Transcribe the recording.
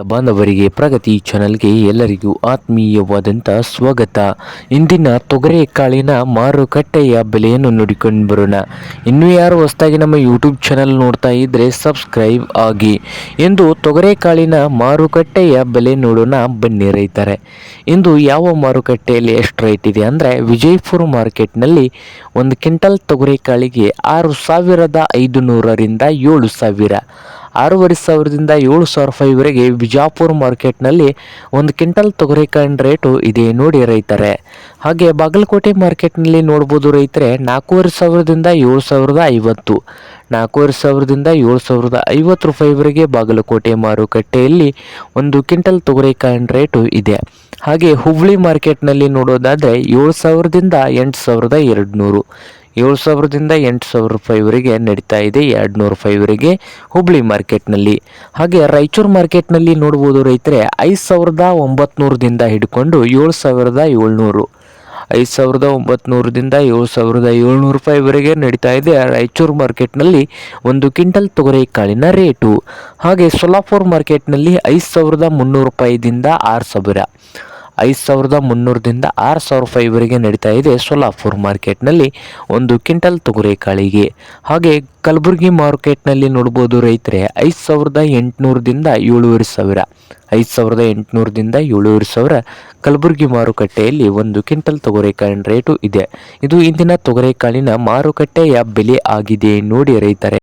ಬಾಂಧವರಿಗೆ ಪ್ರಗತಿ ಚಾನಲ್ಗೆ ಎಲ್ಲರಿಗೂ ಆತ್ಮೀಯವಾದಂಥ ಸ್ವಾಗತ. ಇಂದಿನ ತೊಗರೆಕಾಳಿನ ಮಾರುಕಟ್ಟೆಯ ಬೆಲೆಯನ್ನು ನೋಡಿಕೊಂಡು ಬರೋಣ. ಇನ್ನೂ ಯಾರು ಹೊಸದಾಗಿ ನಮ್ಮ ಯೂಟ್ಯೂಬ್ ಚಾನಲ್ ನೋಡ್ತಾ ಇದ್ದರೆ ಸಬ್ಸ್ಕ್ರೈಬ್ ಆಗಿ. ಇಂದು ತೊಗರೆಕಾಳಿನ ಮಾರುಕಟ್ಟೆಯ ಬೆಲೆ ನೋಡೋಣ ಬನ್ನಿ ರೈತರೆ. ಇಂದು ಯಾವ ಮಾರುಕಟ್ಟೆಯಲ್ಲಿ ಎಷ್ಟು ರೇಟ್ ಇದೆ ಅಂದರೆ ವಿಜಯಪುರ ಮಾರ್ಕೆಟ್ನಲ್ಲಿ ಒಂದು ಕ್ವಿಂಟಲ್ ತೊಗರೆಕಾಳಿಗೆ ಆರು ಸಾವಿರದ ಐದು ನೂರರಿಂದ ಏಳು ಸಾವಿರ. ಆರೂವರೆ ಸಾವಿರದಿಂದ ಏಳು ಸಾವಿರ ರೂಪಾಯಿವರೆಗೆ ಬಿಜಾಪುರ ಮಾರ್ಕೆಟ್ನಲ್ಲಿ ಒಂದು ಕ್ವಿಂಟಲ್ ತೊಗರಿಕಾಯಿನ ರೇಟು ಇದೆ ನೋಡಿ ರೈತರೆ. ಹಾಗೆ ಬಾಗಲಕೋಟೆ ಮಾರ್ಕೆಟ್ನಲ್ಲಿ ನೋಡ್ಬೋದು ರೈತರೆ, ನಾಲ್ಕೂವರೆ ಸಾವಿರದಿಂದ ಏಳು ಸಾವಿರದ ಐವತ್ತು. ನಾಲ್ಕೂವರೆ ಸಾವಿರದಿಂದ ಏಳು ಸಾವಿರದ ಐವತ್ತು ರೂಪಾಯಿವರೆಗೆ ಬಾಗಲಕೋಟೆ ಮಾರುಕಟ್ಟೆಯಲ್ಲಿ ಒಂದು ಕ್ವಿಂಟಲ್ ತೊಗರಿಕಾಯಿನ ರೇಟು ಇದೆ. ಹಾಗೆ ಹುಬ್ಬಳ್ಳಿ ಮಾರ್ಕೆಟ್ನಲ್ಲಿ ನೋಡೋದಾದರೆ ಏಳು ಸಾವಿರದಿಂದ ಎಂಟು ಸಾವಿರದ ಎರಡು ನೂರು ಏಳು ಸಾವಿರದಿಂದ ಎಂಟು ಸಾವಿರ ರೂಪಾಯಿವರೆಗೆ ನಡೀತಾ ಇದೆ, ಎರಡು ನೂರು ರೂಪಾಯಿವರೆಗೆ ಹುಬ್ಳಿ ಮಾರ್ಕೆಟ್ನಲ್ಲಿ. ಹಾಗೆ ರಾಯಚೂರು ಮಾರ್ಕೆಟ್ನಲ್ಲಿ ನೋಡ್ಬೋದು ರೈತರೆ, ಐದು ಸಾವಿರದ ಒಂಬತ್ನೂರದಿಂದ ಹಿಡ್ಕೊಂಡು ಏಳು ಸಾವಿರದ ಏಳ್ನೂರು. ಐದು ಸಾವಿರದ ಒಂಬತ್ನೂರದಿಂದ ಏಳು ಸಾವಿರದ ಏಳ್ನೂರು ರೂಪಾಯಿವರೆಗೆ ನಡೀತಾ ಇದೆ ರಾಯಚೂರು ಮಾರ್ಕೆಟ್ನಲ್ಲಿ ಒಂದು ಕ್ವಿಂಟಲ್ ತೊಗರಿ ಕಾಳಿನ ರೇಟು. ಹಾಗೆ ಸೊಲಾಪುರ್ ಮಾರ್ಕೆಟ್ನಲ್ಲಿ ಐದು ಸಾವಿರದ ಮುನ್ನೂರು ರೂಪಾಯಿದಿಂದ ಆರು ಸಾವಿರ. ಐದು ಸಾವಿರದ ಮುನ್ನೂರದಿಂದ ಆರು ಸಾವಿರ ರೂಪಾಯಿವರೆಗೆ ನಡೀತಾ ಇದೆ ಸೊಲಾಪುರ್ ಮಾರ್ಕೆಟ್ನಲ್ಲಿ ಒಂದು ಕ್ವಿಂಟಲ್ ತೊಗರಿಕಾಳಿಗೆ ಹಾಗೆ ಕಲಬುರಗಿ ಮಾರ್ಕೆಟ್ನಲ್ಲಿ ನೋಡ್ಬೋದು ರೈತರೆ, ಐದು ಸಾವಿರದ ಎಂಟುನೂರದಿಂದ ಏಳುವರೆ ಸಾವಿರ. ಐದು ಸಾವಿರದ ಎಂಟುನೂರದಿಂದ ಏಳುವರೆ ಸಾವಿರ ಕಲಬುರಗಿ ಮಾರುಕಟ್ಟೆಯಲ್ಲಿ ಒಂದು ಕ್ವಿಂಟಲ್ ತೊಗರಿಕಾಳಿನ ರೇಟು ಇದೆ. ಇದು ಇಂದಿನ ತೊಗರಿಕಾಳಿನ ಮಾರುಕಟ್ಟೆಯ ಬೆಲೆ ಆಗಿದೆ ನೋಡಿ ರೈತರೆ.